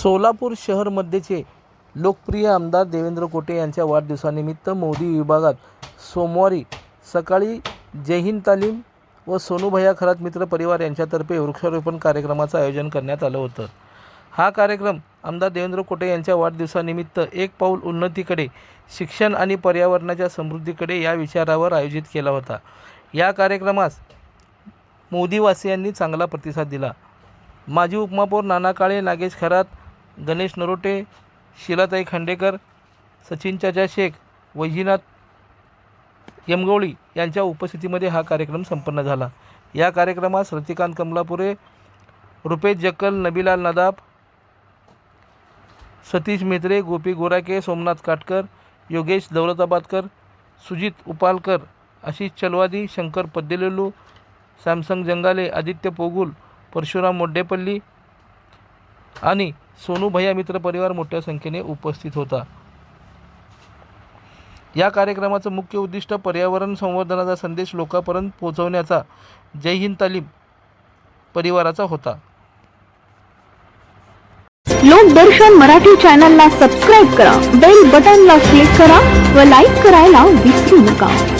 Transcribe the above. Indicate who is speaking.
Speaker 1: सोलापूर शहरमध्येचे लोकप्रिय आमदार देवेंद्र कोटे यांच्या वाढदिवसानिमित्त मोदी विभागात सोमवारी सकाळी जय हिंद तालीम व सोनूभया खरात मित्र परिवार यांच्यातर्फे वृक्षारोपण कार्यक्रमाचं आयोजन करण्यात आलं होतं. हा कार्यक्रम आमदार देवेंद्र कोटे यांच्या वाढदिवसानिमित्त एक पाऊल उन्नतीकडे शिक्षण आणि पर्यावरणाच्या समृद्धीकडे या विचारावर आयोजित केला होता. या कार्यक्रमास मोदीवासियांनी चांगला प्रतिसाद दिला. माजी उपमहापौर नाना काळे नागेश खरात गणेश नरोटे शिलाताई खांडेकर सचिन चाचा शेख वैजीनाथ यमगवळी यांच्या उपस्थितीमध्ये हा कार्यक्रम संपन्न झाला. या कार्यक्रमास रतिकांत कमलापुरे रुपेश जक्कल नबीलाल नदाब सतीश मेत्रे गोपी गोराके सोमनाथ काटकर योगेश दौलताबादकर सुजित उपालकर आशिष चलवादी शंकर पद्देलेलू सॅमसंग जंगाले आदित्य पोगुल परशुराम मोड्डेपल्ली आणि सोनू भैया मित्र परिवार मोठ्या संख्येने उपस्थित होता. या कार्यक्रमाचं मुख्य उद्दिष्ट पर्यावरण संवर्धनाचा संदेश लोकांपर्यंत पोहोचवण्याचा. जय हिंद तालीम परिवाराचा होता.
Speaker 2: लोकदर्शन मराठी चॅनलला सबस्क्राईब करा बेल बटनला क्लिक करा व लाईक करायला विसरू नका.